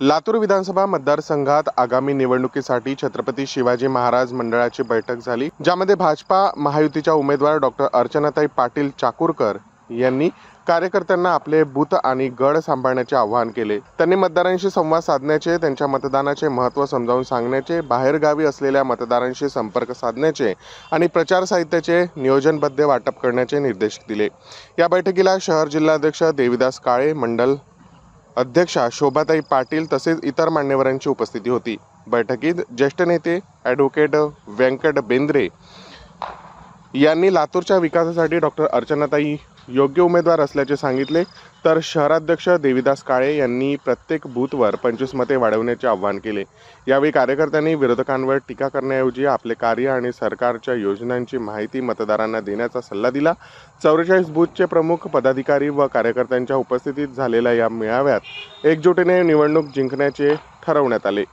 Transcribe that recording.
लातूर विधानसभा मतदारसंघात आगामी निवडणुकीसाठी छत्रपती शिवाजी महाराज मंडळाची बैठक झाली ज्यामध्ये भाजपा महायुतीच्या उमेदवार डॉक्टर अर्चनाताई पाटील चाकूरकर यांनी कार्यकर्त्यांना आपले बूथ आणि गड सांभाळण्याचे आवाहन केले. त्यांनी मतदारांशी संवाद साधण्याचे त्यांच्या मतदानाचे महत्त्व समजावून सांगण्याचे बाहेरगावी असलेल्या मतदारांशी संपर्क साधण्याचे आणि प्रचार साहित्याचे नियोजनबद्ध वाटप करण्याचे निर्देश दिले. या बैठकीला शहर जिल्हाध्यक्ष देविदास काळे मंडल अध्यक्षा शोभाताई पाटील तसेच इतर मान्यवरांची उपस्थिती होती. बैठकीत ज्येष्ठ नेते ॲडव्होकेट व्यंकट बेंद्रे यांनी लातूरच्या विकासासाठी डॉक्टर अर्चनाताई योग्य उमेदवार असल्याचे सांगितले. तर शहराध्यक्ष देविदास काळे यांनी प्रत्येक बूथवर पंचवीस मते वाढवण्याचे आवाहन केले. यावेळी कार्यकर्त्यांनी विरोधकांवर टीका करण्याऐवजी आपले कार्य आणि सरकारच्या योजनांची माहिती मतदारांना देण्याचा सल्ला दिला. चौवेचाळीस बूथचे प्रमुख पदाधिकारी व कार्यकर्त्यांच्या उपस्थितीत झालेल्या या मेळाव्यात एकजुटीने निवडणूक जिंकण्याचे ठरवण्यात आले.